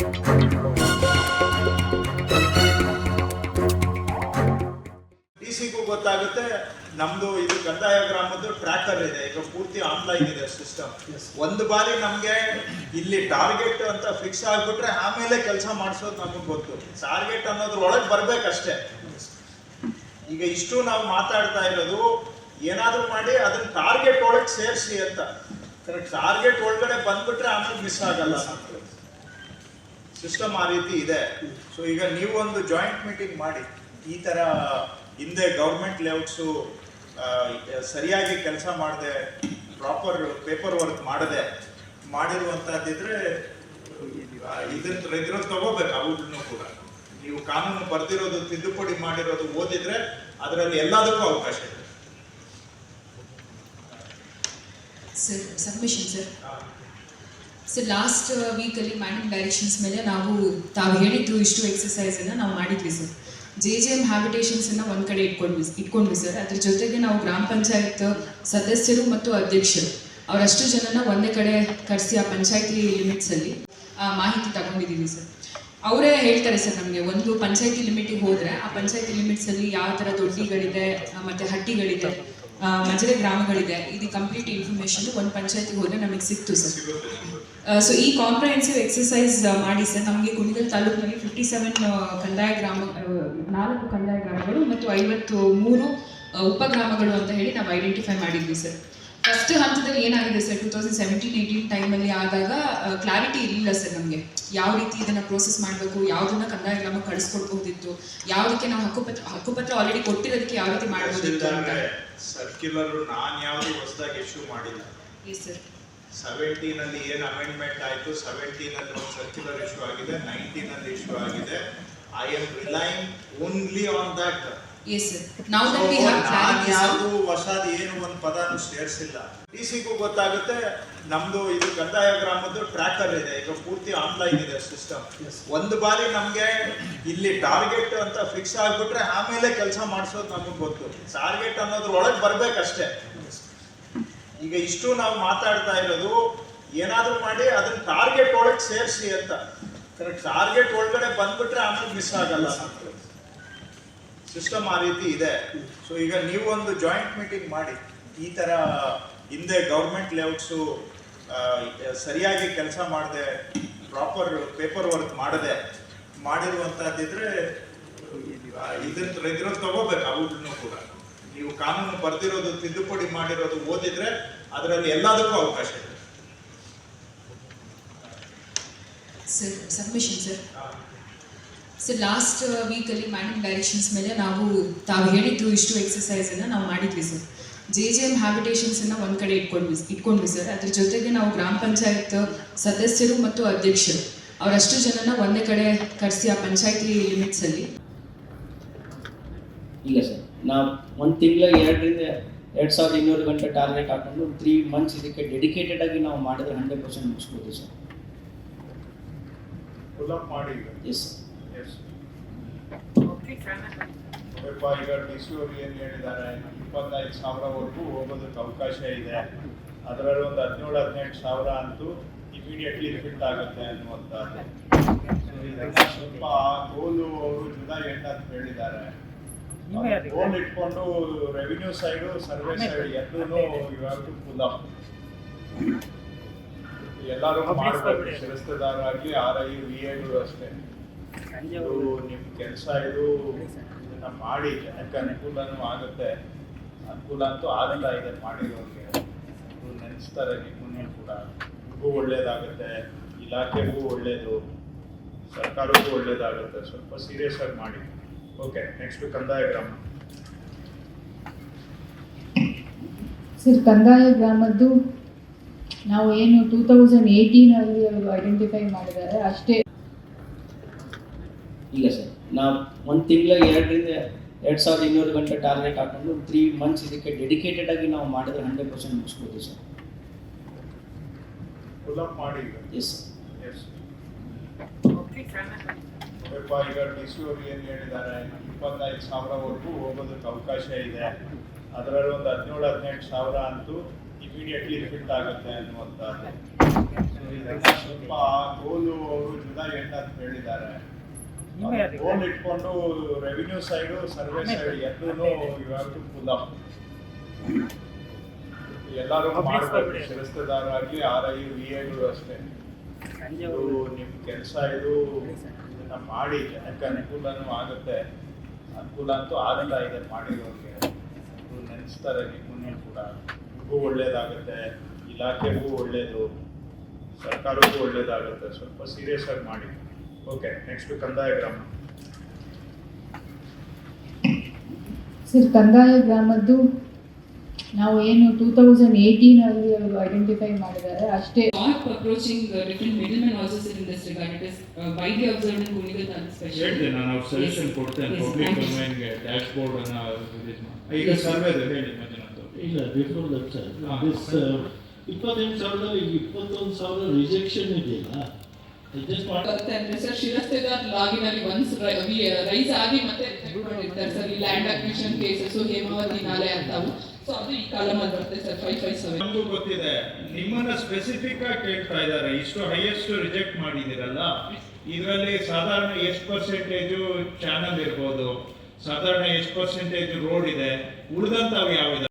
D ಸಿಗೂ ಗೊತ್ತಾಗುತ್ತೆ. ನಮ್ದು ಇದು ಕಂದಾಯ ಗ್ರಾಮದ್ದು ಟ್ರ್ಯಾಕರ್ ಇದೆ. ಈಗ ಪೂರ್ತಿ ಆನ್ಲೈನ್ ಇದೆ ಸಿಸ್ಟಮ್ ಒಂದು ಬಾರಿ ನಮ್ಗೆ ಇಲ್ಲಿ ಟಾರ್ಗೆಟ್ ಅಂತ ಫಿಕ್ಸ್ ಆಗ್ಬಿಟ್ರೆ ಆಮೇಲೆ ಕೆಲಸ ಮಾಡಿಸೋದು ನಮಗೆ ಗೊತ್ತು. ಟಾರ್ಗೆಟ್ ಅನ್ನೋದ್ರ ಒಳಗೆ ಬರ್ಬೇಕಷ್ಟೇ. ಈಗ ಇಷ್ಟು ನಾವು ಮಾತಾಡ್ತಾ ಇರೋದು ಏನಾದ್ರೂ ಮಾಡಿ ಅದನ್ನ ಟಾರ್ಗೆಟ್ ಒಳಗೆ ಸೇರಿಸಿ ಅಂತ. ಕರೆಕ್ಟ್ ಟಾರ್ಗೆಟ್ ಒಳಗಡೆ ಬಂದ್ಬಿಟ್ರೆ ಆಮೇಲೆ ಮಿಸ್ ಆಗಲ್ಲ. ಸಿಸ್ಟಮ್ ಆ ರೀತಿ ಇದೆ. ಸೊ ಈಗ ನೀವು ಒಂದು ಜಾಯಿಂಟ್ ಮೀಟಿಂಗ್ ಮಾಡಿ ಈ ತರ ಹಿಂದೆ ಗೌರ್ಮೆಂಟ್ ಲೆವೆಲ್ಸು ಸರಿಯಾಗಿ ಕೆಲಸ ಮಾಡದೆ ಪ್ರಾಪರ್ ಪೇಪರ್ ವರ್ಕ್ ಮಾಡದೆ ಮಾಡಿರುವಂತಹದ್ದಿದ್ರೆ ಇದ್ರ ಇದ್ರಲ್ಲಿ ತಗೋಬೇಕು ಅವ್ರನ್ನು ಕೂಡ. ನೀವು ಕಾನೂನು ಬರ್ತಿರೋದು ತಿದ್ದುಪಡಿ ಮಾಡಿರೋದು ಓದಿದ್ರೆ ಅದರಲ್ಲಿ ಎಲ್ಲದಕ್ಕೂ ಅವಕಾಶ ಇದೆ. Sir submission sir sir last ವೀಕಲ್ಲಿ ಮ್ಯಾಡಮ್ ಡೈರೆಕ್ಷನ್ಸ್ ಮೇಲೆ ನಾವು ತಾವು ಹೇಳಿದ್ರು ಇಷ್ಟು ಎಕ್ಸಸೈಸನ್ನು ನಾವು ಮಾಡಿದ್ವಿ ಸರ್ ಜೆ ಜೆ ಎಂ ಹ್ಯಾಬಿಟೇಷನ್ಸನ್ನು ಒಂದು ಕಡೆ ಇಟ್ಕೊಂಡ್ವಿ ಇಟ್ಕೊಂಡ್ವಿ ಸರ್ ಅದ್ರ ಜೊತೆಗೆ ನಾವು ಗ್ರಾಮ ಪಂಚಾಯತ್ ಸದಸ್ಯರು ಮತ್ತು ಅಧ್ಯಕ್ಷರು, ಅವರಷ್ಟು ಜನನ ಒಂದೇ ಕಡೆ ಕರೆಸಿ ಆ ಪಂಚಾಯತಿ ಲಿಮಿಟ್ಸಲ್ಲಿ ಮಾಹಿತಿ ತಗೊಂಡಿದ್ದೀವಿ ಸರ್ ಅವರೇ ಹೇಳ್ತಾರೆ ಸರ್ ನಮಗೆ ಒಂದು ಪಂಚಾಯತಿ ಲಿಮಿಟಿಗೆ ಹೋದರೆ ಆ ಪಂಚಾಯತಿ ಲಿಮಿಟ್ಸಲ್ಲಿ ಯಾವ ಥರ ದೊಡ್ಡಿಗಳಿದೆ ಮತ್ತು ಹಟ್ಟಿಗಳಿದೆ ಮಜರೆ ಗ್ರಾಮಗಳಿದೆ. ಇದು ಕಂಪ್ಲೀಟ್ ಇನ್ಫಾರ್ಮೇಶನ್ ಒಂದು ಪಂಚಾಯತಿಗೆ ಹೋದರೆ ನಮಗೆ ಸಿಕ್ತು ಸರ್. ಸೊ ಈ ಕಾಂಪ್ರಹೆನ್ಸಿವ್ ಎಕ್ಸಸೈಸ್ ಮಾಡಿ ಸರ್. ನಮಗೆ ಕುಣಿಗಲ್ ತಾಲೂಕಿನಲ್ಲಿ ಫಿಫ್ಟಿ ಸೆವೆನ್ ಕಂದಾಯ ಗ್ರಾಮ ನಾಲ್ಕು ಕಂದಾಯ ಗ್ರಾಮಗಳು ಮತ್ತು ಐವತ್ತು ಮೂರು ಉಪಗ್ರಾಮಗಳು ಅಂತ ಹೇಳಿ ನಾವು ಐಡೆಂಟಿಫೈ ಮಾಡಿದ್ವಿ ಸರ್. ಫಸ್ಟ್ ಹಂತದಲ್ಲಿ ಏನಾಗಿದೆ sir two thousand seventeen eighteen ಟೈಮಲ್ಲಿ ಆದಾಗ ಕ್ಲಾರಿಟಿ ಇರಲಿಲ್ಲ ಸರ್ ನಮಗೆ. ಯಾವ ರೀತಿ ಇದನ್ನು ಪ್ರೋಸೆಸ್ ಮಾಡಬೇಕು ಯಾವುದನ್ನ ಕಂದಾಯ ಗ್ರಾಮಕ್ಕೆ ಕಳಿಸ್ಕೊಡ್ಬೋದಿತ್ತು ಯಾವುದಕ್ಕೆ ನಾವು ಹಕ್ಕುಪತ್ರ ಹಕ್ಕುಪತ್ರ ಆಲ್ರೆಡಿ ಕೊಟ್ಟಿರೋದಕ್ಕೆ ಯಾವ ರೀತಿ ಮಾಡಬಹುದಿತ್ತು ಅಂತ. ಸರ್ಕ್ಯುಲರ್ ನಾನು ಯಾವ್ದು ಹೊಸದಾಗಿ ಇಶ್ಯೂ ಮಾಡಿಲ್ಲ. ಎಸ್ ಸರ್ ಸೆವೆಂಟೀನಲ್ಲಿ ಏನು ಅಮೆಂಡ್ಮೆಂಟ್ ಆಯಿತು ಸೆವೆಂಟೀನಲ್ಲಿ ಒಂದು ಸರ್ಕ್ಯುಲರ್ ಇಶ್ಯೂ ಆಗಿದೆ ನೈನ್ಟೀನ್ ಅಲ್ಲಿ ಇಶ್ಯೂ ಆಗಿದೆ. I am relying only on that ಯಾವ್ದು ಹೊಸದು ಏನು ಒಂದು ಪದಾನು ಸೇರಿಸಿಲ್ಲ. ಡಿ ಸಿಗೂ ಗೊತ್ತಾಗುತ್ತೆ ನಮ್ದು ಇದು ಕಂದಾಯ ಗ್ರಾಮದ್ದು ಟ್ರ್ಯಾಕರ್ ಇದೆ. ಈಗ ಪೂರ್ತಿ ಆನ್ಲೈನ್ ಇದೆ ಸಿಸ್ಟಮ್ ಒಂದು ಬಾರಿ ನಮ್ಗೆ ಇಲ್ಲಿ ಟಾರ್ಗೆಟ್ ಅಂತ ಫಿಕ್ಸ್ ಆಗ್ಬಿಟ್ರೆ ಆಮೇಲೆ ಕೆಲಸ ಮಾಡಿಸೋದು ನಮಗೆ ಗೊತ್ತು. ಟಾರ್ಗೆಟ್ ಅನ್ನೋದ್ರ ಒಳಗೆ ಬರ್ಬೇಕಷ್ಟೇ. ಈಗ ಇಷ್ಟು ನಾವು ಮಾತಾಡ್ತಾ ಇರೋದು ಏನಾದ್ರೂ ಮಾಡಿ ಅದನ್ನ ಟಾರ್ಗೆಟ್ ಒಳಗೆ ಸೇರಿಸಿ ಅಂತ. ಕರೆಕ್ಟ್ ಟಾರ್ಗೆಟ್ ಒಳಗಡೆ ಬಂದ್ಬಿಟ್ರೆ ಆಮೇಲೆ ಮಿಸ್ ಆಗಲ್ಲ. ಸಿಸ್ಟಮ್ ಆ ರೀತಿ ಇದೆ. ಸೊ ಈಗ ನೀವು ಒಂದು ಜಾಯಿಂಟ್ ಮೀಟಿಂಗ್ ಮಾಡಿ ಈ ತರ ಹಿಂದೆ ಗೌರ್ಮೆಂಟ್ ಲೇಔಟ್ಸು ಸರಿಯಾಗಿ ಕೆಲಸ ಮಾಡದೆ ಪ್ರಾಪರ್ ಪೇಪರ್ ವರ್ಕ್ ಮಾಡದೆ ಮಾಡಿರುವಂತಹದ್ದಿದ್ರೆ ಆ, ಇದನ್ನ ರೈತರು ತಗೋಬೇಕು ಅವ್ರನ್ನು ಕೂಡ. ನೀವು ಕಾನೂನು ಬರ್ತಿರೋದು ತಿದ್ದುಪಡಿ ಮಾಡಿರೋದು ಓದಿದ್ರೆ ಅದರಲ್ಲಿ ಎಲ್ಲದಕ್ಕೂ ಅವಕಾಶ ಇದೆ. Sir submission sir sir last ವೀಕಲ್ಲಿ ಮ್ಯಾಡಮ್ ಡೈರೆಕ್ಷನ್ಸ್ ಮೇಲೆ ನಾವು ತಾವು ಹೇಳಿದ್ದು ಇಷ್ಟು ಎಕ್ಸಸೈಸನ್ನು ನಾವು ಮಾಡಿದ್ವಿ ಸರ್ ಜೆ ಜೆ ಎಂ ಹ್ಯಾಬಿಟೇಷನ್ಸನ್ನು ಒಂದು ಕಡೆ ಇಟ್ಕೊಂಡ್ವಿ ಇಟ್ಕೊಂಡ್ವಿ ಸರ್ ಅದ್ರ ಜೊತೆಗೆ ನಾವು ಗ್ರಾಮ ಪಂಚಾಯತ್ ಸದಸ್ಯರು ಮತ್ತು ಅಧ್ಯಕ್ಷರು. ಅವರಷ್ಟು ಜನನ ಒಂದೇ ಕಡೆ ಕರೆಸಿ ಆ ಪಂಚಾಯತಿ ಲಿಮಿಟ್ಸಲ್ಲಿ ಇಲ್ಲ ಸರ್ ನಾವು ಒಂದು ತಿಂಗಳ ಎರಡರಿಂದ ಎರಡು ಸಾವಿರದ ಇನ್ನೂರು ಗಂಟೆ ಟಾರ್ಗೆಟ್ ಹಾಕೊಂಡು ತ್ರೀ ಮಂತ್ಸ್ ಇದಕ್ಕೆ ಡೆಡಿಕೇಟೆಡ್ ಆಗಿ ನಾವು ಮಾಡಿದ್ರೆ ಹಂಡ್ರೆಡ್ ಪರ್ಸೆಂಟ್ ಮುಗಿಸ್ಬೋದು ಸರ್ ಎಸ್ ಸರ್ ಮಾಡಿ ಎಸ್ Yes. ಸ್ವಲ್ಪ ಈಗ ಡಿ ಸಿ ಅವರು ಏನು ಹೇಳಿದ್ದಾರೆ. ಇಪ್ಪತ್ತೈದು ಸಾವಿರವರೆಗೂ ಹೋಗೋದಕ್ಕೆ ಅವಕಾಶ ಇದೆ. ಅದರಲ್ಲಿ ಒಂದು ಹದಿನೇಳು ಹದಿನೆಂಟು ಸಾವಿರ ಅಂತೂ ಇಮಿಡಿಯೇಟ್ಲಿ ರಿಫಿಟ್ ಆಗುತ್ತೆ ಅನ್ನುವಂಥದ್ದು. ಸ್ವಲ್ಪ ಗೋಲು ಅವರು ಜುಲೈ ಎಂಡ್ ಅಂತ ಹೇಳಿದ್ದಾರೆ. ಗೋಲ್ ಇಟ್ಕೊಂಡು ರೆವಿನ್ಯೂ ಸೈಡು ಸರ್ವೆ ಸೈಡ್ ಎರಡೂ ಇವತ್ತು ಫುಲ್ ಅಪ್ ಎಲ್ಲರೂ ಮಾಡಬೇಕು. ಶಿರಸ್ತದಾರರಾಗಿ ಆರ್ ಐ ವಿ ಎಗಳು ಅಷ್ಟೇ. ನಿಮ್ಮ ಕೆಲಸ, ಇದು ಇದನ್ನ ಮಾಡಿ ಜನಕ್ಕೆ ಅನುಕೂಲನೂ ಆಗುತ್ತೆ. ಅನುಕೂಲ ಅಂತೂ ಆಗಲ್ಲ ಇದೆ ಮಾಡಿರೋರಿಗೆ. ನೆನೆಸ್ತಾರೆ ನಿಮ್ಮನ್ನು ಕೂಡ ನಿಮಗೂ ಒಳ್ಳೇದಾಗುತ್ತೆ. ಇಲಾಖೆಗೂ ಒಳ್ಳೇದು. ಸರ್ಕಾರಕ್ಕೂ ಒಳ್ಳೇದಾಗುತ್ತೆ. ಸ್ವಲ್ಪ ಸೀರಿಯಸ್ ಆಗಿ ಮಾಡಿ. ಓಕೆ ನೆಕ್ಸ್ಟ್ ಕಂದಾಯ ಗ್ರಾಮ. ಸರ್, ಕಂದಾಯ ಗ್ರಾಮದ್ದು ನಾವು ಏನು ಟೂ ತೌಸಂಡ್ ಏಯ್ಟೀನಲ್ಲಿ ಅವರು ಐಡೆಂಟಿಫೈ ಮಾಡಿದ್ದಾರೆ, ಅಷ್ಟೇ ಇಲ್ಲ ಸರ್. ನಾವು ಒಂದು ತಿಂಗಳ ಎರಡರಿಂದ ಎರಡು ಸಾವಿರದ ಇನ್ನೂರು ಗಂಟೆ ಟಾರ್ಗೆಟ್ ಹಾಕೊಂಡು ತ್ರೀ ಮಂತ್ಸ್ ಇದಕ್ಕೆ ಡೆಡಿಕೇಟೆಡ್ ಆಗಿ ನಾವು ಮಾಡಿದ್ರೆ ಹಂಡ್ರೆಡ್ ಪರ್ಸೆಂಟ್ ಮುಗಿಸ್ಬೋದು ಸರ್. ಎಸ್ ಈಗ ಡಿ ಸಿ ಅವರು ಏನು ಹೇಳಿದ್ದಾರೆ? ಇಪ್ಪತ್ತೈದು ಸಾವಿರವರೆಗೂ ಹೋಗೋದಕ್ಕೆ ಅವಕಾಶ ಇದೆ. ಅದರಲ್ಲಿ ಒಂದು ಹದಿನೇಳು ಹದಿನೆಂಟು ಸಾವಿರ ಅಂತೂ ಇಮಿಡಿಯೇಟ್ಲಿ ರಿಫಿಟ್ ಆಗುತ್ತೆ ಅನ್ನುವಂಥದ್ದು. ಸ್ವಲ್ಪ ಆ ಗೋಲು ಅವರು ಜುಲೈ ಎಂಟು ಅಂತ ಹೇಳಿದ್ದಾರೆ ಗೋಲ್ ಇಟ್ಕೊಂಡು ರೆವಿನ್ಯೂ ಸೈಡು ಸರ್ವೆ ಸೈಡ್ ಎರಡೂ ಇವತ್ತು ಫುಲ್ ಅಪ್ ಎಲ್ಲರೂ ಮಾಡಬೇಕು. ಶಿರಸ್ತದಾರಾಗಿ ಆರ್ ಐ ವಿ ಎಗಳು ಅಷ್ಟೇ. ಇದು ನಿಮ್ಮ ಕೆಲಸ ಇದು ಇದನ್ನ ಮಾಡಿ ಜನಕ್ಕೆ ಅನುಕೂಲನೂ ಆಗುತ್ತೆ. ಅನುಕೂಲ ಅಂತೂ ಆಗಲ್ಲ ಇದೆ ಮಾಡಿರೋರಿಗೆ. ನೆನೆಸ್ತಾರೆ ನಿಮ್ಮನ್ನು ಕೂಡ. ನಿಮಗೂ ಒಳ್ಳೇದಾಗುತ್ತೆ. ಇಲಾಖೆಗೂ ಒಳ್ಳೇದು. ಸರ್ಕಾರಕ್ಕೂ ಒಳ್ಳೇದಾಗುತ್ತೆ. ಸ್ವಲ್ಪ ಸೀರಿಯಸ್ ಆಗಿ ಮಾಡಿ. ಓಕೆ ನೆಕ್ಸ್ಟ್ ಕಂದಾಯ ಗ್ರಾಮ ಸರ್ ಕಂದಾಯ ಗ್ರಾಮದ್ದು ನಾವು ಏನು ಟೂ ತೌಸಂಡ್ ಏಯ್ಟೀನಲ್ಲಿ ಅವರು ಐಡೆಂಟಿಫೈ ಮಾಡಿದ್ದಾರೆ ಅಷ್ಟೇ Not approaching different different middlemen also sit in this regard. It is uh, widely observed in Kunigal and special. ಹೇಳಿದೆ ನಾನು ಅವ್ರ ಸಜೆಷನ್ ಕೊಡ್ತೇನೆ Yes, ಪಬ್ಲಿಕ್ thank ಗೆ ಡೊಮೈನ್ಗೆ ಡ್ಯಾಶ್ ಬೋರ್ಡ್ ಅನ್ನ ರಿಲೀಸ್ ಮಾಡಿ ಈಗ Yes. ಇದೆ ಹೇಳಿ ಮಂಜುನಾಥ್ ಇಲ್ಲ ಬಿಫೋರ್ ದಟ್ ಸರ್. ದಿಸ್ ಇಪ್ಪತ್ತೆಂಟು ಸಾವಿರದ ಈಗ ಇಪ್ಪತ್ತೊಂದು ಸಾವಿರ ರಿಜೆಕ್ಷನ್ ಇದೆಯಲ್ಲ ಬರುತ್ತೆ ಅಂದ್ರೆ ಸರ್ ಶಿರಸ್ತೆದಾರ್ ಲಾಗಿನ್ ಅಲ್ಲಿ ಒನ್ಸ್ ರೈಸ್ ಆಗಿ ಮತ್ತೆ ಮಾಡಿರ್ತಾರೆ ಸರ್, ಈ ಲ್ಯಾಂಡ್ ಅಕ್ವಿಷನ್ ಕೇಸಸ್ ಹೇಮಾವತಿ ನಾಲೆ ಅಂತ ಸೊ ಅದು ಈ ಕಾಲಮಲ್ಲಿ ಬರುತ್ತೆ ಸರ್ ಫೈವ್ ಫೈವ್ ಸೆವೆನ್ ನಮಗೂ ಗೊತ್ತಿದೆ. ನಿಮ್ಮನ್ನ ಸ್ಪೆಸಿಫಿಕ್ ಆಗಿ ಕೇಳ್ತಾ ಇದ್ದಾರೆ. ಇಷ್ಟು ಹೈಯೆಸ್ಟ್ ರಿಜೆಕ್ಟ್ ಮಾಡಿದಿರಲ್ಲ ಇದರಲ್ಲಿ ಸಾಧಾರಣ ಎಷ್ಟು ಪರ್ಸೆಂಟೇಜು ಚಾನಲ್ ಇರ್ಬೋದು? ಸಾಧಾರಣ ಎಷ್ಟು ಪರ್ಸೆಂಟೇಜ್ ರೋಡ್ ಇದೆ? ಉಳಿದಂತ ಯಾವಿದೆ?